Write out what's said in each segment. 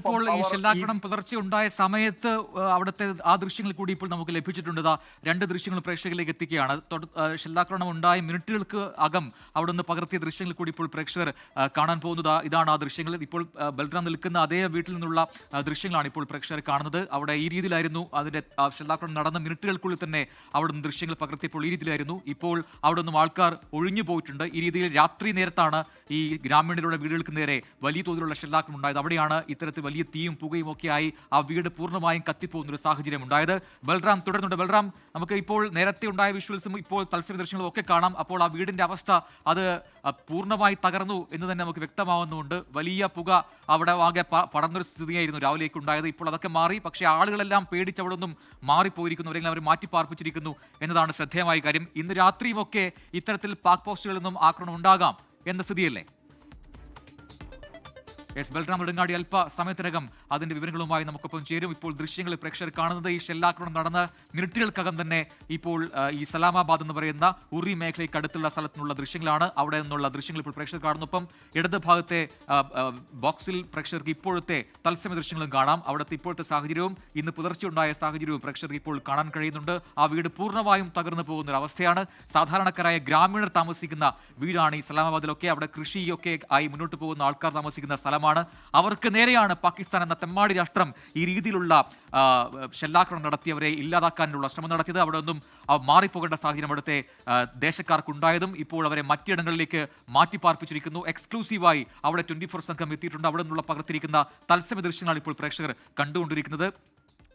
ഇപ്പോൾ ഈ ഷെല്ലാക്രമണം പുലർച്ചെ ഉണ്ടായ സമയത്ത് അവിടുത്തെ ആ ദൃശ്യങ്ങൾ കൂടി ഇപ്പോൾ നമുക്ക് ലഭിച്ചിട്ടുണ്ട്. രണ്ട് ദൃശ്യങ്ങൾ പ്രേക്ഷകരിലേക്ക് എത്തിക്കുകയാണ്. ഷെല്ലാക്രമണം ഉണ്ടായ മിനിറ്റുകൾക്ക് അകം അവിടെ നിന്ന് പകർത്തിയ ദൃശ്യങ്ങൾ കൂടി ഇപ്പോൾ പ്രേക്ഷകർ കാണാൻ പോകുന്നത്. ഇതാണ് ആ ദൃശ്യങ്ങൾ. ഇപ്പോൾ ബൽറാം നിൽക്കുന്ന അതേ വീട്ടിൽ നിന്നുള്ള ദൃശ്യങ്ങളാണ് ഇപ്പോൾ പ്രേക്ഷകർ കാണുന്നത്. അവിടെ ഈ രീതിയിലായിരുന്നു അതിന്റെ ഷെല്ലാക്രമണം നടന്ന മിനിറ്റുകൾക്കുള്ളിൽ തന്നെ അവിടെ നിന്ന് ദൃശ്യങ്ങൾ പകർത്തിയപ്പോൾ ഈ രീതിയിലായിരുന്നു. ഇപ്പോൾ അവിടെ നിന്നും ആൾക്കാർ ഒഴിഞ്ഞു പോയിട്ടുണ്ട്. ഈ രീതിയിൽ രാത്രി നേരത്താണ് ഈ ഗ്രാമീണരുടെ വീടുകൾക്ക് നേരെ വലിയ തോതിലുള്ള ഷെല്ലാക്രമണം ഉണ്ടായത്. അവിടെയാണ് ഇത്തരത്തിൽ വലിയ തീയും പുകയും ഒക്കെയായി ആ വീട് പൂർണമായും കത്തിപ്പോകുന്ന ഒരു സാഹചര്യം ഉണ്ടായത്. ബൽറാം തുടരുന്നുണ്ട്. ബൽറാം നമുക്ക് ഇപ്പോൾ നേരത്തെ ഉണ്ടായ വിഷ്വൽസും ഇപ്പോൾ തത്സമയ ദൃശ്യങ്ങളും ഒക്കെ കാണാം. അപ്പോൾ ആ വീടിന്റെ അവസ്ഥ അത് പൂർണമായി തകർന്നു എന്ന് തന്നെ നമുക്ക് വ്യക്തമാവുന്നുണ്ട്. വലിയ പുക അവിടെ ആകെ പടർന്നൊരു സ്ഥിതിയായിരുന്നു രാവിലേക്ക് ഉണ്ടായത്. ഇപ്പോൾ അതൊക്കെ മാറി. പക്ഷേ ആളുകളെല്ലാം പേടിച്ച് അവിടെ നിന്നും മാറിപ്പോയിരിക്കുന്നു. അല്ലെങ്കിൽ അവർ മാറ്റി പാർപ്പിച്ചിരിക്കുന്നു എന്നതാണ് ശ്രദ്ധേയമായ കാര്യം. ഇന്ന് രാത്രിയുമൊക്കെ ഇത്തരത്തിൽ പാക് പോസ്റ്റുകളിൽ നിന്നും ആക്രമണം ഉണ്ടാകാം എന്ന സ്ഥിതിയല്ലേ? എസ് ബൽറാം നെടുങ്ങാടി അല്പ സമയത്തിനകം അതിന്റെ വിവരങ്ങളുമായി നമുക്കൊപ്പം ചേരും. ഇപ്പോൾ ദൃശ്യങ്ങൾ പ്രേക്ഷകർ കാണുന്നത് ഈ ഷെല്ലാക്രമണം നടന്ന മിനിറ്റുകൾക്കകം തന്നെ ഇപ്പോൾ ഈ സലാമാബാദ് എന്ന് പറയുന്ന ഉറി മേഖലയ്ക്ക് അടുത്തുള്ള സ്ഥലത്തിനുള്ള ദൃശ്യങ്ങളാണ് അവിടെ നിന്നുള്ള ദൃശ്യങ്ങൾ ഇപ്പോൾ പ്രേക്ഷകർ കാണുന്നൊപ്പം ഇടത് ഭാഗത്തെ ബോക്സിൽ പ്രേക്ഷകർക്ക് ഇപ്പോഴത്തെ തത്സമയ ദൃശ്യങ്ങളും കാണാം. അവിടുത്തെ ഇപ്പോഴത്തെ സാഹചര്യവും ഇന്ന് പുലർച്ചെ ഉണ്ടായ സാഹചര്യവും പ്രേക്ഷകർക്ക് ഇപ്പോൾ കാണാൻ കഴിയുന്നുണ്ട്. ആ വീട് പൂർണമായും തകർന്നു പോകുന്ന ഒരു അവസ്ഥയാണ് സാധാരണക്കാരായ ഗ്രാമീണർ താമസിക്കുന്ന വീടാണ് ഈ സലാമാബാദിലൊക്കെ. അവിടെ കൃഷിയൊക്കെ ആയി മുന്നോട്ട് പോകുന്ന ആൾക്കാർ താമസിക്കുന്ന സ്ഥലമാണ്. അവർക്ക് നേരെയാണ് പാകിസ്ഥാൻ എന്ന തെമ്മാടി രാഷ്ട്രം ഈ രീതിയിലുള്ള ഷെല്ലാക്രമണം നടത്തിയവരെ ഇല്ലാതാക്കാനുള്ള ശ്രമം നടത്തിയത്. അവിടെ ഒന്നും മാറിപ്പോകേണ്ട സാഹചര്യം അവിടുത്തെ ദേശക്കാർക്കുണ്ടായതും ഇപ്പോൾ അവരെ മറ്റിടങ്ങളിലേക്ക് മാറ്റി പാർപ്പിച്ചിരിക്കുന്നു എക്സ്ക്ലൂസീവായി അവിടെ ട്വന്റി ഫോർ സംഘം എത്തിയിട്ടുണ്ട്. അവിടെ നിന്നുള്ള പകർത്തിരിക്കുന്ന തത്സമയ ദൃശ്യങ്ങളാണ് ഇപ്പോൾ പ്രേക്ഷകർ കണ്ടുകൊണ്ടിരിക്കുന്നത്.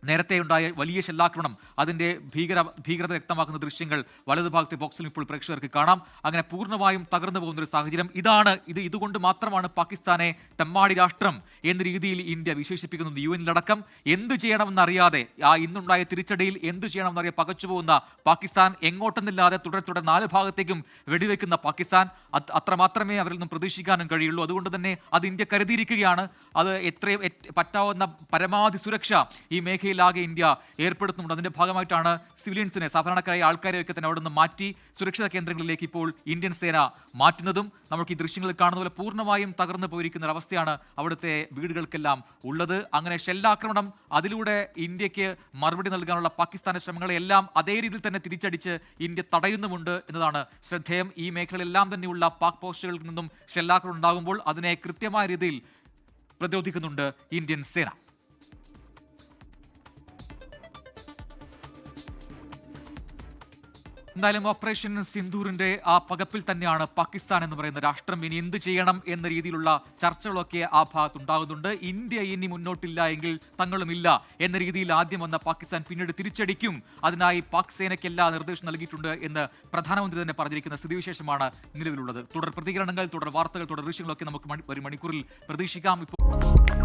നേരത്തെ ഉണ്ടായ വലിയ ഷെല്ലാക്രമണം അതിന്റെ ഭീകര ഭീകരത വ്യക്തമാക്കുന്ന ദൃശ്യങ്ങൾ വലതുഭാഗത്തെ ബോക്സിൽ ഇപ്പോൾ പ്രേക്ഷകർക്ക് കാണാം. അങ്ങനെ പൂർണമായും തകർന്നു പോകുന്ന ഒരു സാഹചര്യം ഇതാണ്. ഇത് ഇതുകൊണ്ട് മാത്രമാണ് പാകിസ്ഥാനെ തെമ്മാടി രാഷ്ട്രം എന്ന രീതിയിൽ ഇന്ത്യ വിശേഷിപ്പിക്കുന്നത്. യു എനിലടക്കം എന്ത് ചെയ്യണമെന്നറിയാതെ ആ ഇന്നുണ്ടായ തിരിച്ചടിയിൽ എന്ത് ചെയ്യണമെന്നറിയാതെ പകച്ചുപോകുന്ന പാകിസ്ഥാൻ എങ്ങോട്ടെന്നില്ലാതെ തുടരെ തുടരെ നാല് ഭാഗത്തേക്കും വെടിവെക്കുന്ന പാകിസ്ഥാൻ അത്രമാത്രമേ അത്ര മാത്രമേ അവരിൽ നിന്നും പ്രതീക്ഷിക്കാനും കഴിയുള്ളൂ. അതുകൊണ്ട് തന്നെ അത് ഇന്ത്യ കരുതിയിരിക്കുകയാണ്. അത് എത്രയും പറ്റാവുന്ന പരമാവധി സുരക്ഷ ഈ മേഖലയിലാകെ ഇന്ത്യ ഏർപ്പെടുത്തുന്നുണ്ട്. അതിന്റെ ഭാഗമായിട്ടാണ് സിവിലിയൻസിനെ സാധാരണക്കാരായ ആൾക്കാരെയൊക്കെ തന്നെ അവിടെ നിന്ന് മാറ്റി സുരക്ഷിത കേന്ദ്രങ്ങളിലേക്ക് ഇപ്പോൾ ഇന്ത്യൻ സേന മാറ്റുന്നതും നമുക്ക് ഈ ദൃശ്യങ്ങളിൽ കാണുന്ന പോലെ പൂർണമായും തകർന്നു പോയിരിക്കുന്ന ഒരു അവസ്ഥയാണ് അവിടുത്തെ വീടുകൾക്കെല്ലാം ഉള്ളത്. അങ്ങനെ ഷെല്ലാക്രമണം അതിലൂടെ ഇന്ത്യയ്ക്ക് മറുപടി നൽകാനുള്ള പാകിസ്ഥാന്റെ ശ്രമങ്ങളെല്ലാം അതേ രീതിയിൽ തന്നെ തിരിച്ചടിച്ച് ഇന്ത്യ തടയുന്നുമുണ്ട് എന്നതാണ് ശ്രദ്ധേയം. ഈ മേഖലയിലെല്ലാം തന്നെയുള്ള പാക് പോസ്റ്റുകളിൽ നിന്നും ഷെല്ലാക്രമണം ഉണ്ടാകുമ്പോൾ അതിനെ കൃത്യമായ രീതിയിൽ പ്രതിരോധിക്കുന്നുണ്ട് ഇന്ത്യൻ സേന. എന്തായാലും ഓപ്പറേഷൻ സിന്ദൂറിന്റെ ആ പകപ്പിൽ തന്നെയാണ് പാകിസ്ഥാൻ എന്ന് പറയുന്ന രാഷ്ട്രം ഇനി എന്ത് ചെയ്യണം എന്ന രീതിയിലുള്ള ചർച്ചകളൊക്കെ ആ ഭാഗത്ത് ഉണ്ടാകുന്നുണ്ട് ഇന്ത്യ ഇനി മുന്നോട്ടില്ല എങ്കിൽ തങ്ങളുമില്ല എന്ന രീതിയിൽ ആദ്യം വന്ന പാകിസ്ഥാൻ പിന്നീട് തിരിച്ചടിക്കും. അതിനായി പാക് സേനയ്ക്ക് എല്ലാ നിർദ്ദേശം നൽകിയിട്ടുണ്ട് എന്ന് പ്രധാനമന്ത്രി തന്നെ പറഞ്ഞിരിക്കുന്ന സ്ഥിതിവിശേഷമാണ് നിലവിലുള്ളത്. തുടർ പ്രതികരണങ്ങൾ തുടർ വാർത്തകൾ തുടർ ദൃശ്യങ്ങളൊക്കെ നമുക്ക് ഒരു മണിക്കൂറിൽ പ്രതീക്ഷിക്കാം. ഇപ്പോൾ